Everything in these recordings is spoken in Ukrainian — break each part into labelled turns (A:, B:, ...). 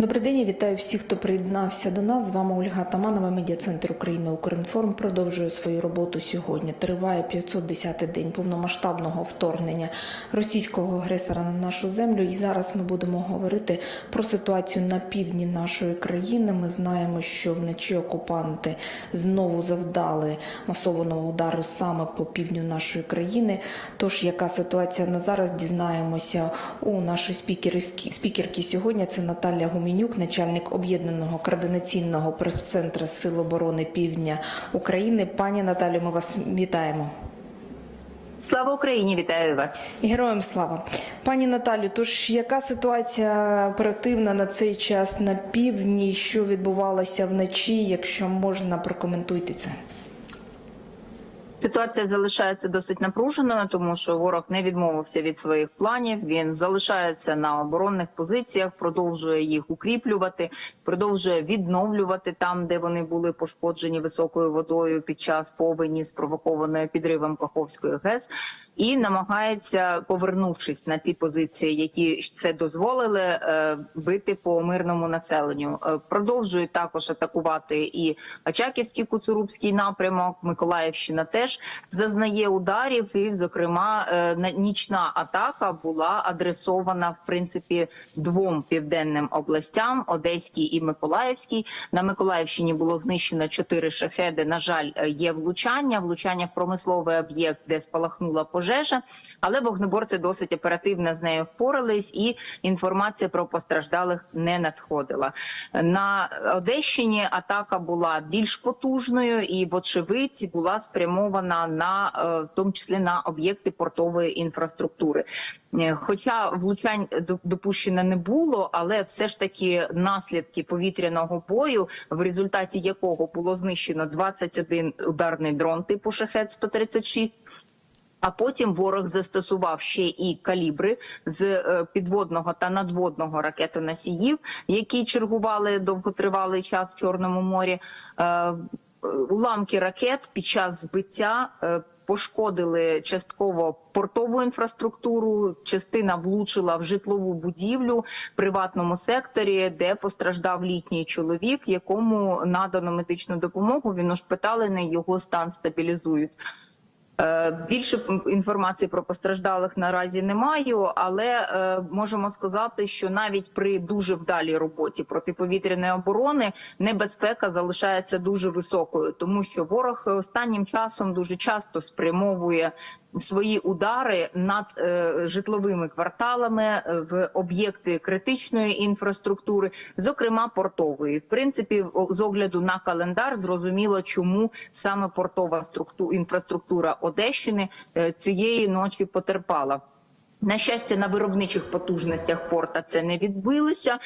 A: Добрий день, я вітаю всіх, хто приєднався до нас. З вами Ольга Таманова, медіа-центр Україна Укрінформ продовжує свою роботу сьогодні. Триває 510-й день повномасштабного вторгнення російського агресора на нашу землю. І зараз ми будемо говорити про ситуацію на півдні нашої країни. Ми знаємо, що вночі окупанти знову завдали масованого удару саме по півдню нашої країни. Тож, яка ситуація на зараз, дізнаємося у нашої спікерки сьогодні. Це Наталя Гуменюк, начальник об'єднаного координаційного прес-центру Сил оборони Півдня України. Пані Наталю, ми вас вітаємо.
B: Слава Україні! Вітаю вас.
A: Героям слава, пані Наталю. Тож яка ситуація оперативна на цей час на півдні? Що відбувалося вночі? Якщо можна, прокоментуйте це.
B: Ситуація залишається досить напруженою, тому що ворог не відмовився від своїх планів. Він залишається на оборонних позиціях, продовжує їх укріплювати, продовжує відновлювати там, де вони були пошкоджені високою водою під час повені, спровокованої підривом Каховської ГЕС, і намагається, повернувшись на ті позиції, які це дозволили, е, бити по мирному населенню. Е, Продовжують також атакувати і Очаківський Куцурубський напрямок, Миколаївщина теж зазнає ударів, і, зокрема, е, нічна атака була адресована в принципі двом південним областям Одеській і Миколаївській. На Миколаївщині було знищено чотири шахеди. На жаль, е, є влучання, влучання в промисловий об'єкт, де спалахнула пожежа, але вогнеборці досить оперативно з нею впорались, і інформація про постраждалих не надходила. На Одещині атака була більш потужною і, вочевидь, була спрямована на е, в тому числі на об'єкти портової інфраструктури. Е, Хоча влучань допущено не було, але все ж таки наслідки повітряного бою, в результаті якого було знищено 21 ударний дрон типу шахет 136 а потім ворог застосував ще і калібри з е, підводного та надводного ракетоносіїв, які чергували довготривалий час в Чорному морі. Уламки ракет під час збиття е, пошкодили частково портову інфраструктуру. Частина влучила в житлову будівлю в приватному секторі, де постраждав літній чоловік, якому надано медичну допомогу. Він ошпиталений, його стан стабілізують. Е, Більше інформації про постраждалих наразі не маю, але е, можемо сказати, що навіть при дуже вдалій роботі протиповітряної оборони небезпека залишається дуже високою, тому що ворог останнім часом дуже часто спрямовує свої удари над е, житловими кварталами е, в об'єкти критичної інфраструктури, зокрема портової. В принципі, з огляду на календар зрозуміло, чому саме портова структу- інфраструктура Одещини е, цієї ночі потерпала. На щастя, на виробничих потужностях порта це не відбилося.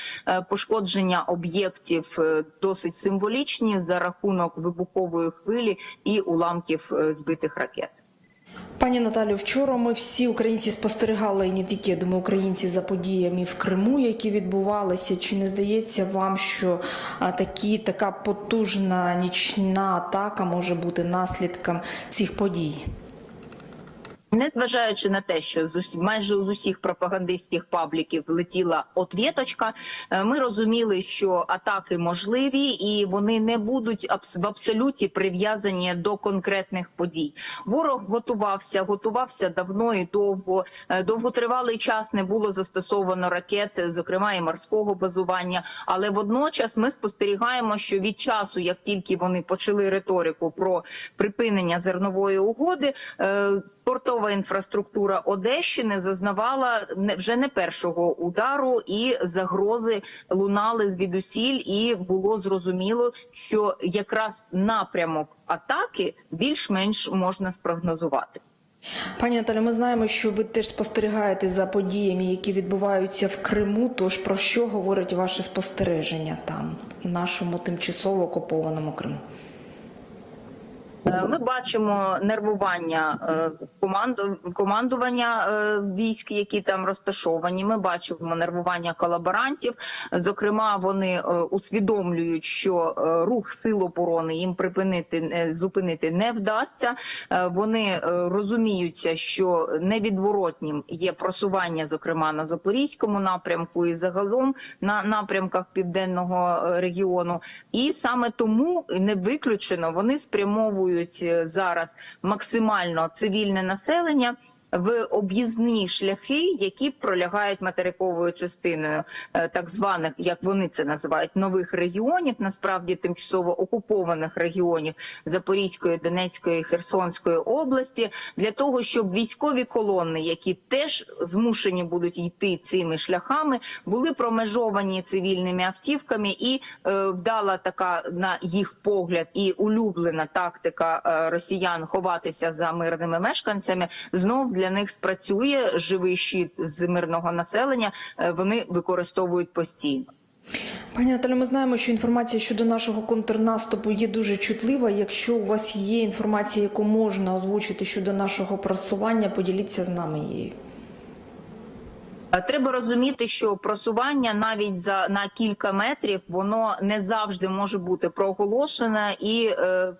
B: Пошкодження об'єктів досить символічні за рахунок вибухової хвилі і уламків збитих ракет.
A: Пані Наталю, вчора ми всі українці спостерігали і не тільки я думаю, українці за подіями в Криму, які відбувалися. Чи не здається вам, що такі така потужна нічна атака може бути наслідком цих подій?
B: Незважаючи на те, що з усі, майже з усіх пропагандистських пабліків летіла отвєточка, е, ми розуміли, що атаки можливі і вони не будуть абс- в абсолюті прив'язані до конкретних подій. Ворог готувався, готувався давно і довго. Е, Довготривалий час не було застосовано ракет, зокрема і морського базування. Але водночас ми спостерігаємо, що від часу, як тільки вони почали риторику про припинення зернової угоди. Портова інфраструктура Одещини зазнавала вже не першого удару, і загрози лунали звідусіль, і було зрозуміло, що якраз напрямок атаки більш-менш можна спрогнозувати.
A: Пані Наталю, ми знаємо, що ви теж спостерігаєте за подіями, які відбуваються в Криму. Тож про що говорить ваше спостереження там, в нашому тимчасово окупованому Криму?
B: Е, Ми бачимо нервування е, команду командування е, військ, які там розташовані. Ми бачимо нервування колаборантів. Зокрема, вони усвідомлюють, що рух сил оборони їм припинити зупинити не вдасться. Вони розуміються, що невідворотнім є просування, зокрема на запорізькому напрямку і загалом на напрямках південного регіону. І саме тому не виключено вони спрямовують е, зараз максимально цивільне населення в об'їзні шляхи, які пролягають материковою частиною е, так званих, як вони це називають, нових регіонів, насправді тимчасово окупованих регіонів Запорізької, Донецької, Херсонської області, для того, щоб військові колони, які теж змушені будуть йти цими шляхами, були промежовані цивільними автівками, і е, вдала така на їх погляд і улюблена тактика е, росіян ховатися за мирними мешканцями. Знов для них спрацює живий щит з мирного населення. е, Вони використовують постійно.
A: Пані Наталі, ми знаємо, що інформація щодо нашого контрнаступу є дуже чутлива. Якщо у вас є інформація, яку можна озвучити щодо нашого просування, поділіться з нами її.
B: Е, Треба розуміти, що просування навіть за на кілька метрів воно не завжди може бути проголошене і. Е,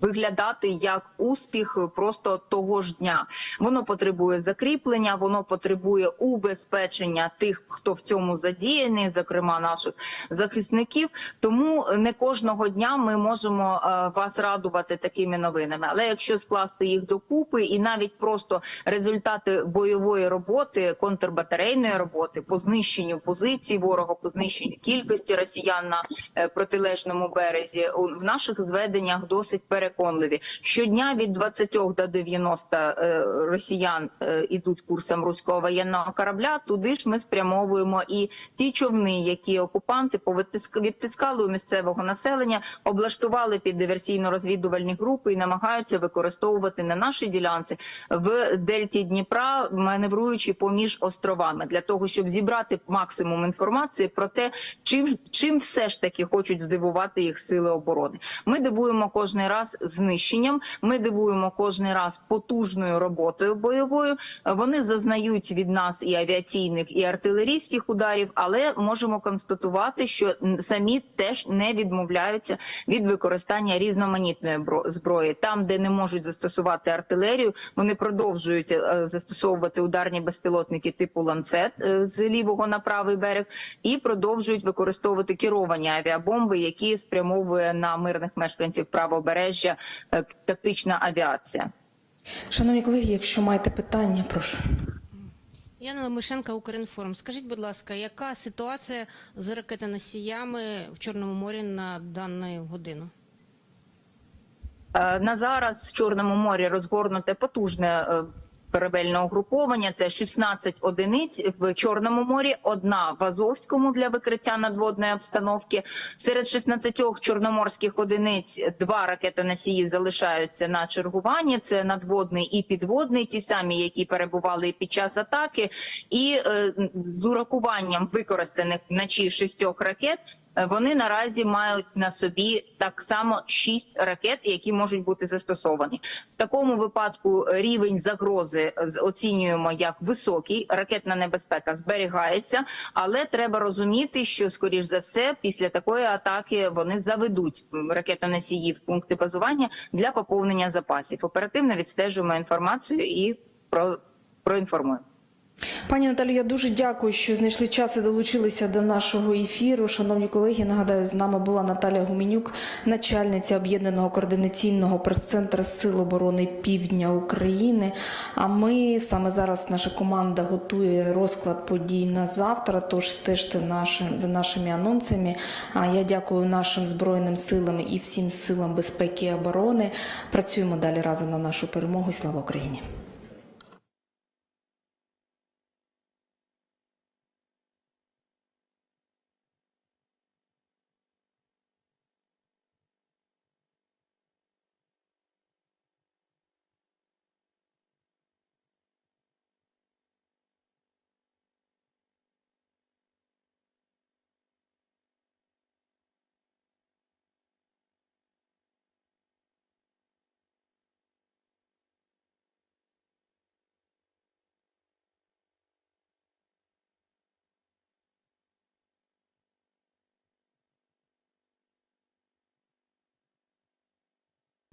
B: Виглядати як успіх просто того ж дня. Воно потребує закріплення, воно потребує убезпечення тих, хто в цьому задіяний, зокрема наших захисників. Тому не кожного дня ми можемо е, вас радувати такими новинами. Але якщо скласти їх докупи, і навіть просто результати бойової роботи, контрбатарейної роботи по знищенню позицій ворога, по знищенню кількості росіян на е, протилежному березі, в наших зведеннях досить переконливі. Щодня від 20 до 90 е, росіян е, ідуть курсом руського воєнного корабля. Туди ж ми спрямовуємо і ті човни, які окупанти відтискали у місцевого населення, облаштували під диверсійно-розвідувальні групи і намагаються використовувати на нашій ділянці в дельті Дніпра, маневруючи поміж островами, для того, щоб зібрати максимум інформації про те, чим чим все ж таки хочуть здивувати їх сили оборони. Ми дивуємо кожний раз знищенням. Ми дивуємо кожний раз потужною роботою бойовою. Вони зазнають від нас і авіаційних, і артилерійських ударів, але можемо констатувати, що самі теж не відмовляються від використання різноманітної бро- зброї. Там, де не можуть застосувати артилерію, вони продовжують е, застосовувати ударні безпілотники типу ланцет е, з лівого на правий берег, і продовжують використовувати керовані авіабомби, які спрямовує на мирних мешканців правобережжя е, тактична авіація.
A: Шановні колеги, якщо маєте питання, прошу.
C: Яна Лемишенка, Укрінформ. Скажіть, будь ласка, яка ситуація з ракетоносіями в Чорному морі на дану годину?
B: Е, На зараз в Чорному морі розгорнуте потужне корабельне угруповання. Це 16 одиниць в Чорному морі, одна в Азовському для викриття надводної обстановки. Серед 16 чорноморських одиниць два ракетоносії залишаються на чергуванні. Це надводний і підводний, ті самі, які перебували під час атаки, і е, з урахуванням використаних вночі шістьох ракет. Е, Вони наразі мають на собі так само шість ракет, які можуть бути застосовані. В такому випадку рівень загрози з- оцінюємо як високий. Ракетна небезпека зберігається, але треба розуміти, що скоріш за все після такої атаки вони заведуть ракетоносії в пункти базування для поповнення запасів. Оперативно відстежуємо інформацію і про проінформуємо.
A: Пані Наталю, я дуже дякую, що знайшли час і долучилися до нашого ефіру. Шановні колеги, нагадаю, з нами була Наталя Гуменюк, начальниця об'єднаного координаційного прес-центру Сил оборони Півдня України. А ми саме зараз наша команда готує розклад подій на завтра. Тож стежте нашим за нашими анонсами. А я дякую нашим збройним силам і всім силам безпеки і оборони. Працюємо далі разом на нашу перемогу. Слава Україні!